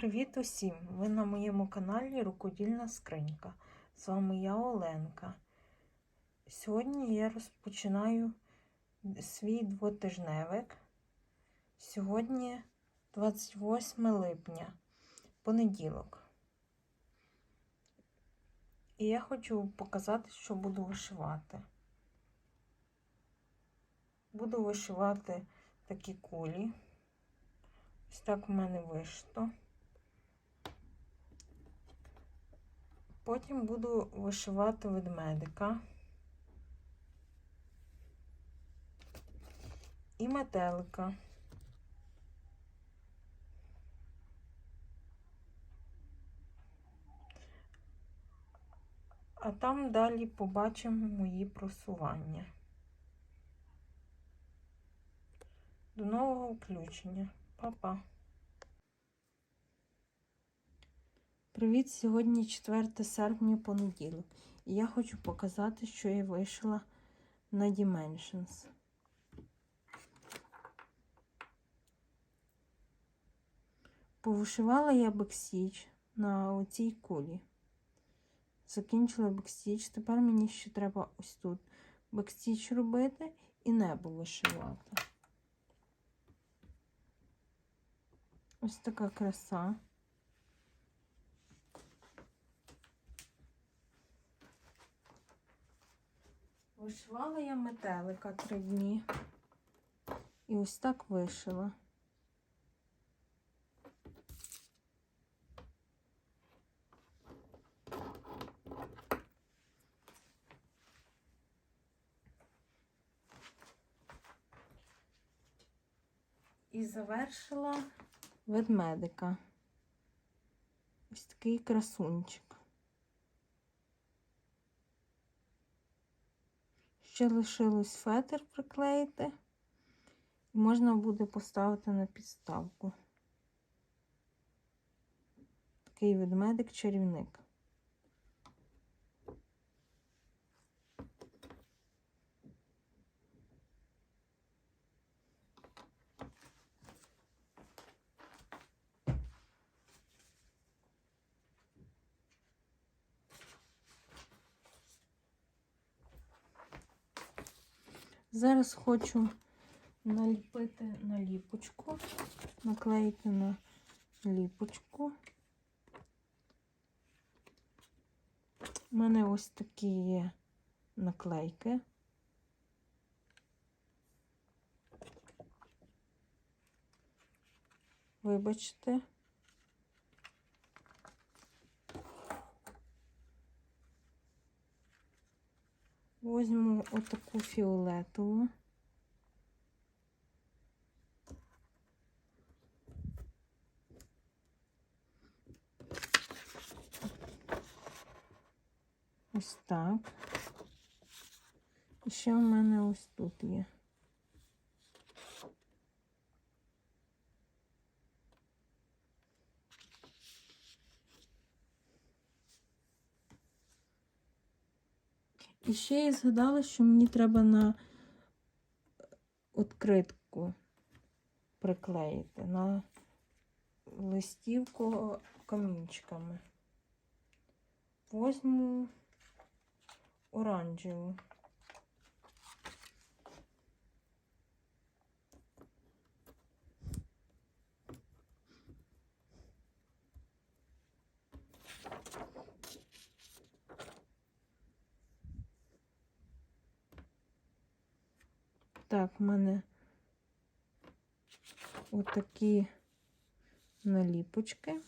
Привіт усім! Ви на моєму каналі Рукодільна Скринька. З вами я Оленка. Сьогодні я розпочинаю свій двотижневик. Сьогодні 28 липня, понеділок. І я хочу показати, що буду вишивати. Буду вишивати такі кулі. Ось так в мене вишито. Потім буду вишивати ведмедика і метелика. А там далі побачимо мої просування. До нового включення. Па-па. Привіт! Сьогодні 4 серпня понеділок. І я хочу показати, що я вишила на Dimensions. Повишивала я бекстіч на оцій кулі. Закінчила бекстіч. Тепер мені ще треба ось тут бекстіч робити і небо вишивати. Ось така краса. Вишивала я метелика три дні. І ось так вишила. І завершила ведмедика. Ось такий красунчик. Ще лишилось фетр приклеїти, і можна буде поставити на підставку. Такий ведмедик-чарівник. Зараз хочу наліпити наліпочку, наклеїти на ліпочку. У мене ось такі є наклейки. Вибачте. Возьму отаку фіолетову. Ось так. І ще у мене ось тут є. І ще я згадала, що мені треба на відкритку приклеїти на листівку камінчиками. Возьму оранжеву. Так, в мене отакі наліпочки.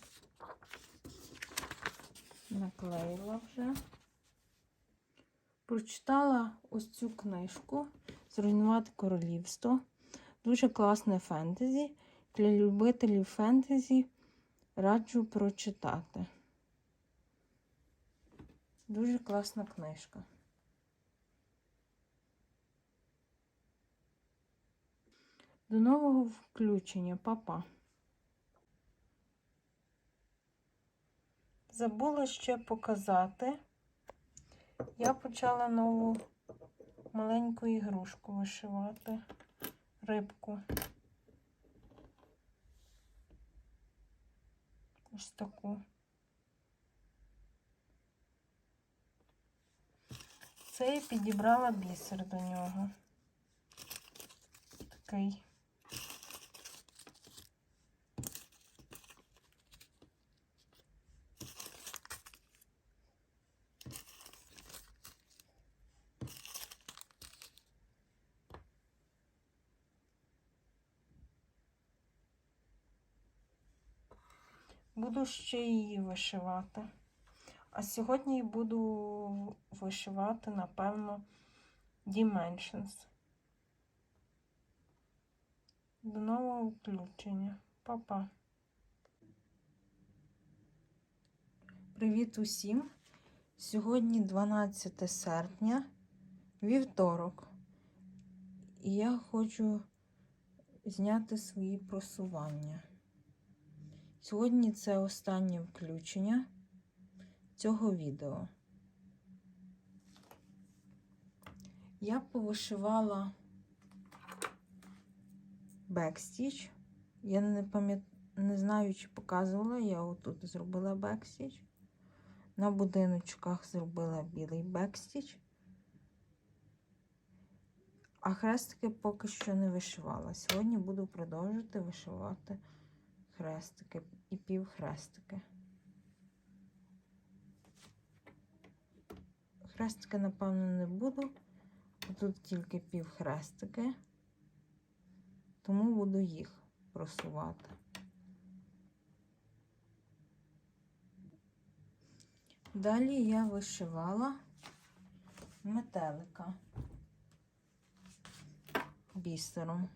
Наклеїла вже. Прочитала ось цю книжку Зруйнувати королівство. Дуже класне фентезі. Для любителів фентезі раджу прочитати. Дуже класна книжка. До нового включення, папа. Забула ще показати. Я почала нову маленьку ігрушку вишивати, рибку. Ось таку. Це я підібрала бісер до нього. Такий. Буду ще її вишивати. А сьогодні буду вишивати, напевно, Dimensions. До нового включення. Па-па. Привіт усім! Сьогодні 12 серпня, вівторок. І я хочу зняти свої просування. Сьогодні це останнє включення цього відео. Я повишивала бекстіч. Я не не знаю, чи показувала, я отут зробила бекстіч. На будиночках зробила білий бекстіч. А хрестики поки що не вишивала. Сьогодні буду продовжувати вишивати хрестики і півхрестики. Хрестики, напевно, не буду. Тут тільки півхрестики, тому буду їх просувати. Далі я вишивала метелика бісером.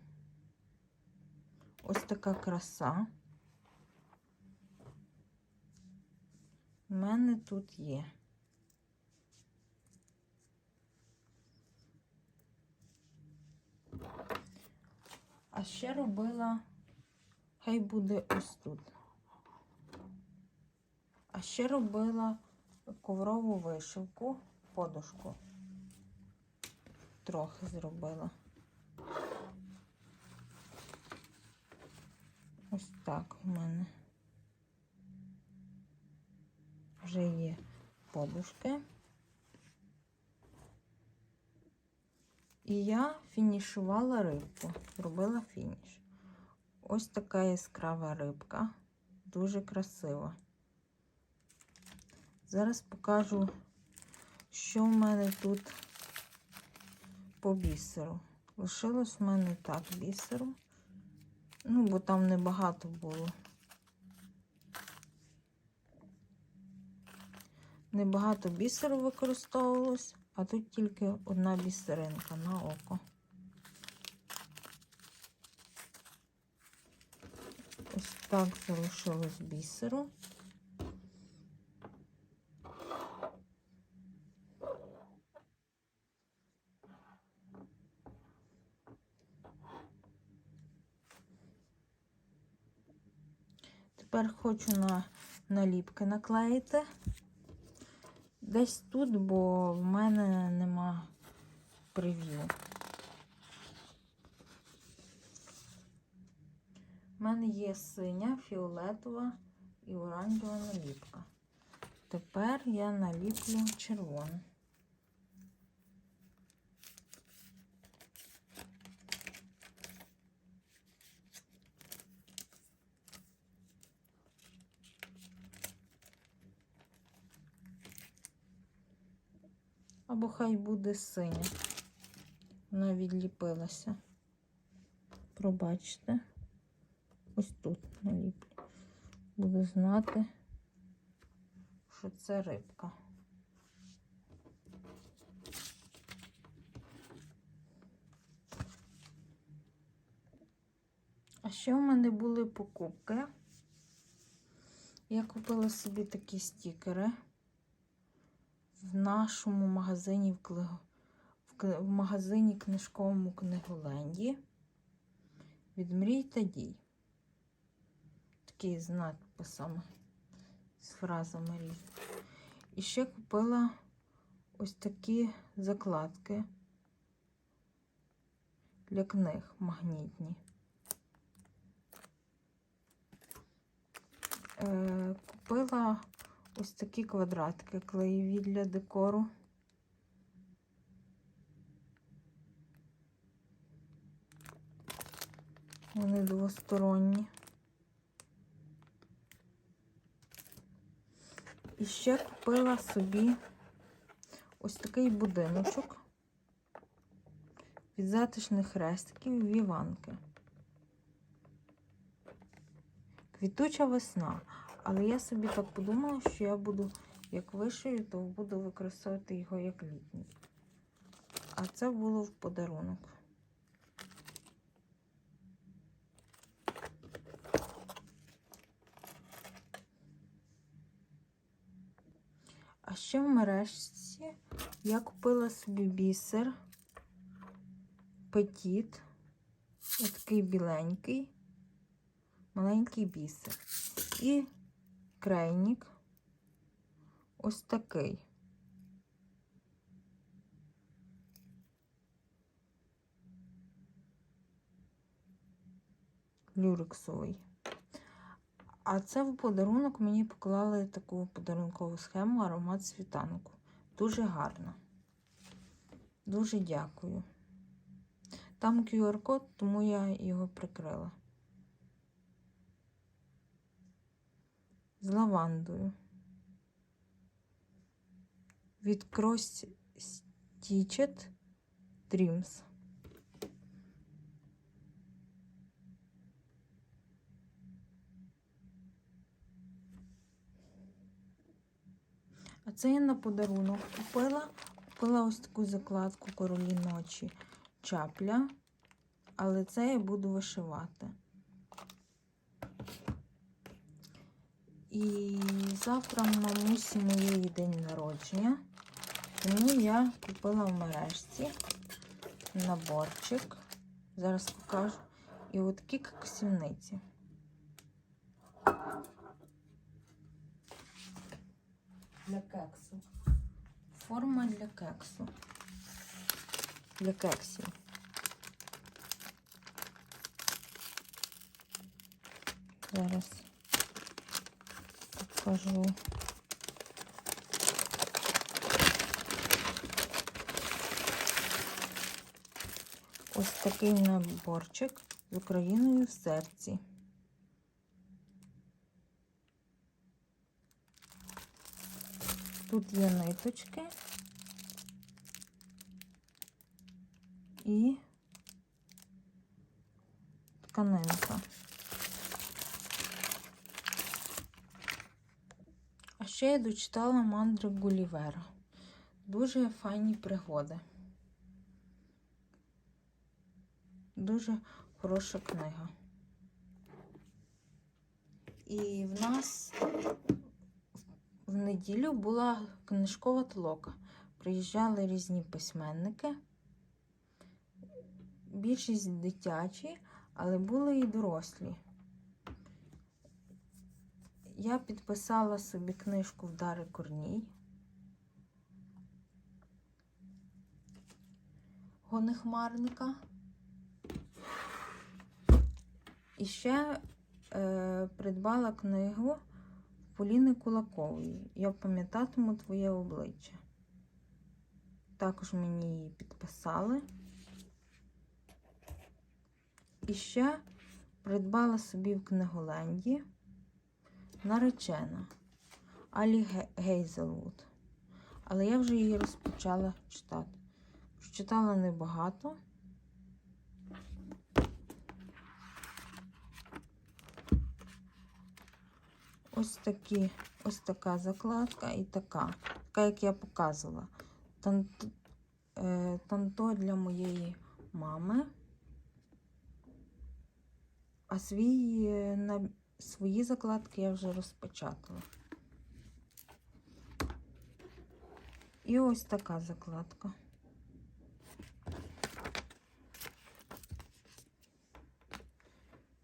Ось така краса. У мене тут є. А ще робила, хай буде ось тут. А ще робила коврову вишивку, подушку. Трохи зробила. Ось так у мене вже є подушки. І я фінішувала рибку, робила фініш. Ось така яскрава рибка, дуже красива. Зараз покажу, що в мене тут по бісеру. Лишилось в мене так бісеру. Ну, бо там небагато було. Небагато бісеру використовувалось, а тут тільки одна бісеринка на око. Ось так залишилось бісеру. Тепер хочу на наліпки наклеїти. Десь тут, бо в мене нема прев'ю. У мене є синя, фіолетова і оранжева наліпка. Тепер я наліплю червону. Або хай буде синя. Вона відліпилася. Пробачте. Ось тут наліплю. Буду знати, що це рибка. А ще в мене були покупки. Я купила собі такі стікери в нашому магазині в, кли... в, магазині книжковому книголенді від мрій та дій. Такий з надписами, з фразами різними. І ще купила ось такі закладки для книг магнітні. Е, купила ось такі квадратики клеєві для декору. Вони двосторонні. І ще купила собі ось такий будиночок від затишних хрестиків віванки. Квітуча весна. Але я собі так подумала, що я буду, як вишию, то буду використовувати його як літній. А це було в подарунок. А ще в мережці я купила собі бісер петіт, такий біленький, маленький бісер. І крайник ось такий. Люрексовий. А це в подарунок мені поклали таку подарункову схему аромат світанку. Дуже гарно. Дуже дякую. Там QR-код, тому я його прикрила. З лавандою. Від Cross Stitched Dreams. А це я на подарунок купила. Купила ось таку закладку королі ночі чапля, але це я буду вишивати. І завтра мамусі моєї день народження, тому я купила в мережці наборчик. Зараз покажу. І от такі коксівниці. Для кексу. Форма для кексу. Для кексів. Зараз покажу. Ось такий наборчик з Україною в серці. Тут є ниточки і тканинка. А ще я дочитала мандри Гулівера. Дуже файні пригоди. Дуже хороша книга. І в нас в неділю була книжкова толока. Приїжджали різні письменники, більшість дитячі, але були і дорослі. Я підписала собі книжку Вдари Корній. Гонехмарника. І ще е, придбала книгу Поліни Кулакової. Я пам'ятатиму твоє обличчя. Також мені її підписали. І ще придбала собі в Книголенді наречена Алі Гейзелвуд. Але я вже її розпочала читати. Прочитала небагато. Ось такі, ось така закладка і така, така, як я показувала. Танто, е, танто для моєї мами. А свій, е, на, свої закладки я вже розпочатала. І ось така закладка.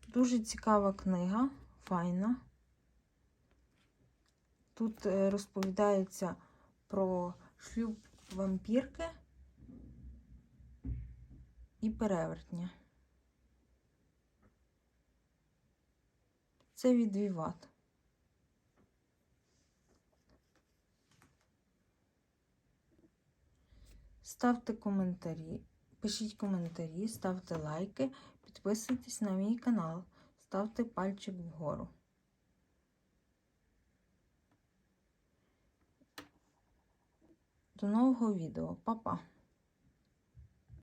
Дуже цікава книга, файна. Тут е, розповідається про шлюб вампірки і перевертня. Це від Віват. Ставте коментарі, пишіть коментарі, ставте лайки, підписуйтесь на мій канал, ставте пальчик вгору. До нового відео. Па-па!